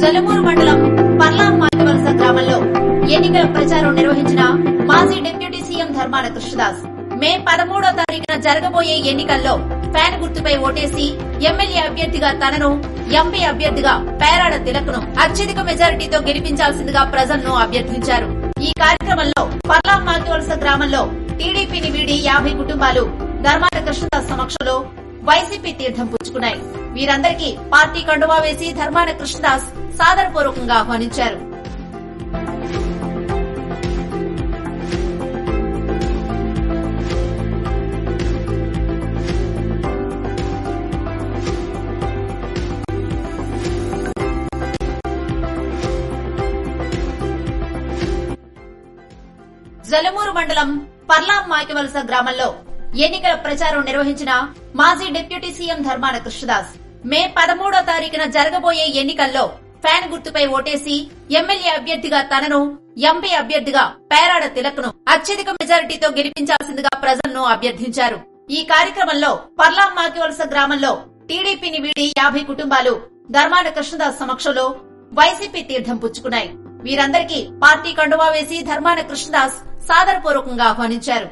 జలమూరు మండలం పర్లాం మాకివలస గ్రామంలో ఎన్నికల ప్రచారం నిర్వహించిన మాజీ deputy CM Dharmana Krishnadas. May పదమూడో తారీఖున జరగబోయే ఎన్నికల్లో ఫ్యాన్ గుర్తుపై ఓటేసి ఎమ్మెల్యే అభ్యర్థిగా తనను ఎంపీ అభ్యర్థిగా పేరాడ తిలక్ను అత్యధిక మెజారిటీతో గెలిపించాల్సిందిగా ప్రజలను అభ్యర్థించారు. ఈ కార్యక్రమంలో పర్లాం మాకివలస గ్రామంలో టీడీపీని వీడి యాభై కుటుంబాలు ధర్మాన కృష్ణదాస్ సమక్షంలో వైసీపీ తీర్థం పుచ్చుకున్నాయి. వీరందరికీ పార్టీ కండువా వేసి ధర్మాన కృష్ణదాస్ సాదరపూర్వకంగా ఆహ్వానించారు. జలమూరు మండలం పర్లాం మాకివలస గ్రామంలో ఎన్నికల ప్రచారం నిర్వహించిన మాజీ deputy CM Dharmana Krishnadas. May పదమూడో తారీఖున జరగబోయే ఎన్నికల్లో ఫ్యాన్ గుర్తుపై ఓటేసి ఎమ్మెల్యే అభ్యర్థిగా తనను ఎంపీ అభ్యర్థిగా పేరాడ తిలక్ను అత్యధిక మెజారిటీతో గెలిపించాల్సిందిగా ప్రజలను అభ్యర్థించారు. ఈ కార్యక్రమంలో పర్లాం మాకివలస గ్రామంలో టీడీపీని వీడి యాభై కుటుంబాలు ధర్మాన కృష్ణదాస్ సమక్షంలో వైసీపీ తీర్థం పుచ్చుకున్నాయి. వీరందరికీ పార్టీ కండువా వేసి ధర్మాన కృష్ణదాస్ సాదరపూర్వకంగా ఆహ్వానించారు.